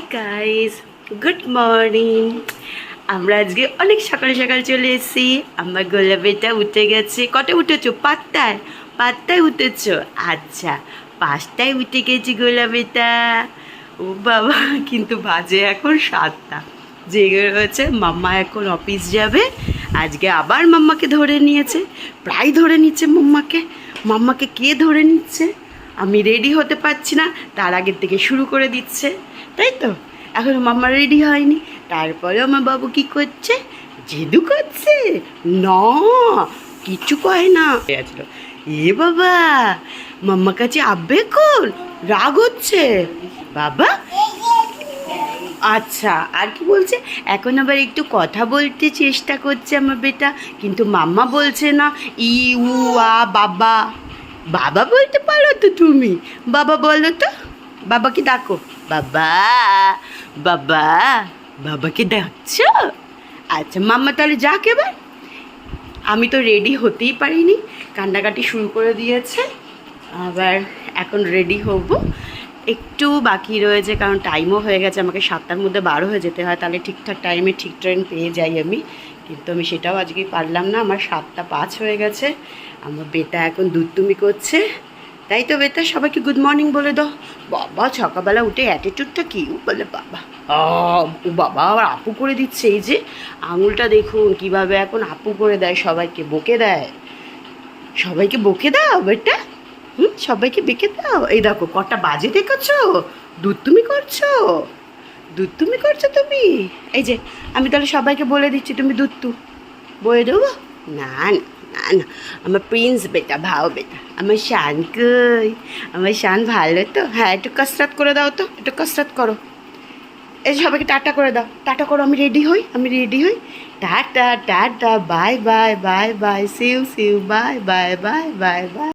Hi guys good morning আমরা আজকে অনেক সকাল সকাল চলে এসেছি। আমার গোলাপেটা উঠে গেছে। কটা উঠেছো? পাঁচটায়। পাঁচটায় উঠেছো? আচ্ছা পাঁচটায় উঠে গেছি গোলাপেটা ও বাবা, কিন্তু বাজে এখন সাতটা। জেগে রয়েছে মাম্মা এখন অফিস যাবে। আজকে আবার মাম্মাকে ধরে নিয়েছে। প্রায় ধরে নিচ্ছে মাম্মাকে। মাম্মাকে কে ধরে নিচ্ছে? আমি রেডি হতে পারছি না, তার আগের থেকে শুরু করে দিচ্ছে। তাই তো? এখন মাম্মা রেডি হয়নি। তারপরে আমার বাবু কি করছে? জেদু করছে। না, কিছু কয় না। গেছিল এ বাবা মাম্মা কাছে আব্বে কোন রাগ হচ্ছে। বাবা? আচ্ছা আর কি বলছে? এখন আবার একটু কথা বলতে চেষ্টা করছে আমার বেটা, কিন্তু মাম্মা বলছে না। ই, উ, আ, বাবা। বাবা বলতে পারো তো তুমি। বাবা বলো তো, বাবাকে ডাকো। বাবা বাবা, বাবাকে ডাকছো? আচ্ছা মাম্মা তাহলে যাক এবার। আমি তো রেডি হতেই পারিনি, কান্নাকাটি শুরু করে দিয়েছে। আবার এখন রেডি হব। একটু বাকি রয়েছে কারণ টাইমও হয়ে গেছে, আমাকে সাতটার মধ্যে বারো হয়ে যেতে হয়, তাহলে ঠিকঠাক টাইমে ঠিক ট্রেন পেয়ে যাই আমি। কিন্তু আমি সেটাও আজকে পারলাম না, আমার সাতটা পাঁচ হয়ে গেছে। আমার বেটা এখন দুধতুমি করছে। তাই তো বেটা, সবাইকে গুড মর্নিং বলে দাও। বাবা, সকালবেলা উঠে অ্যাটিটিউডটা কি? বলে, বাবা ও বাবা, আবার আপু করে দিচ্ছে। এই যে আঙুলটা দেখুন, কীভাবে এখন আপু করে দেয়, সবাইকে বকে দেয়। সবাইকে বকে দাও, বেটা। হুম, সবাইকে বেঁকে দাও। এই দেখো, কটা বাজে দেখেছ? দুধ তুমি করছ? দুধ তুমি করছ তুমি? এই যে, আমি তাহলে সবাইকে বলে দিচ্ছি তুমি দুধ তু। বয়ে দেবো? না না না না আমার প্রিন্স বেটা, ভাও বেটা, আমার শান কই? আমার শান ভালো তো? হ্যাঁ একটু কসরত করে দাও তো, একটু কসরত করো। এই সবাইকে টাটা করে দাও। টাটা করো, আমি রেডি হই, আমি রেডি হই। Tata tata bye bye bye bye see you see you bye bye bye bye bye